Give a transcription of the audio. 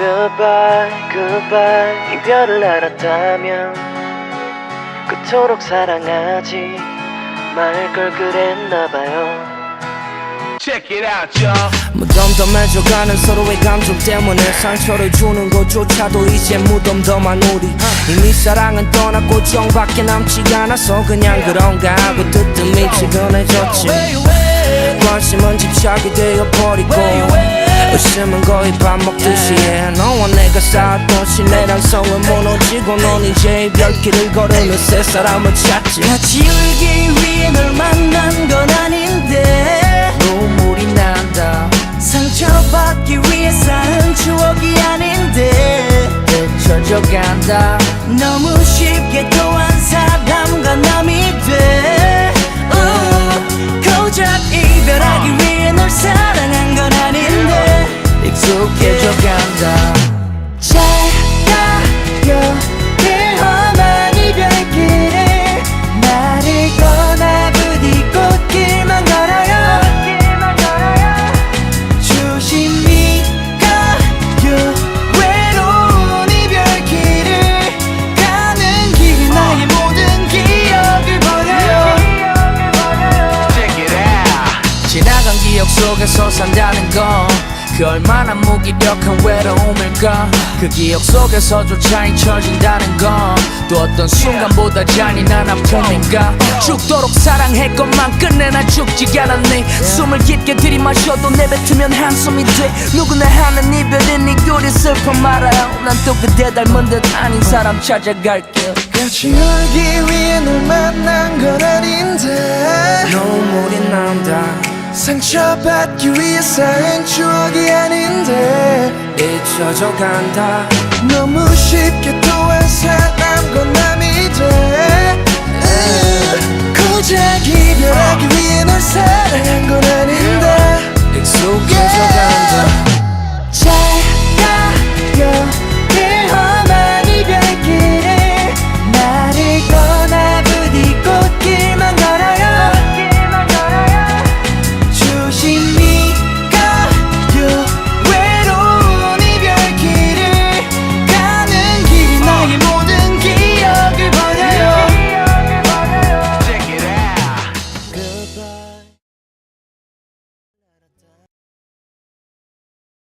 Goodbye, goodbye. 이별을 알았다면 그토록 사랑하지 말 걸 그랬나봐요. Check it out, y'all. 무덤덤해져가는 서로의 감정 때문에 상처를 주는 것조차도 이제 무덤덤한 우리. 이미 사랑은 떠났고 정밖에 남지 않아서 그냥 그런가 하고 뜨뜻미 지근해졌지. 관심은 집착이 되어버리고 웃음은 거의 밥 먹듯이 해. 너와 내가 쌓았던 신뢰랑 성은 무너지고 넌 이제 이별길을 걸으며 새 사람을 찾지. 같이 울기 위해 널 만난 건 아닌데. 눈물이 난다. 상처받기 위해 쌓은 추억이 아닌데. 잊혀져 간다. 너무 속에서 산다는 건 그 얼마나 무기력한 외로움일까? 그 기억 속에서조차 잊혀진다는 건 또 어떤 순간보다 잔인한 아픔인가? 죽도록 사랑했건만 끝내 나 죽지 않았네. 숨을 깊게 들이마셔도 내뱉으면 한숨이 돼. 누구나 하는 이별은 이 꼴이 슬퍼 말아요. 난 또 그대 닮은 듯 아닌 사람 찾아갈게. 같이 울기 위해 널 만난 건 아닌데. 눈물이 난다 상처받기 위해 쌓은 추억이 아닌데 잊혀져 간다. 너무 쉽게 또한 사람 건 남이 돼. goodbye.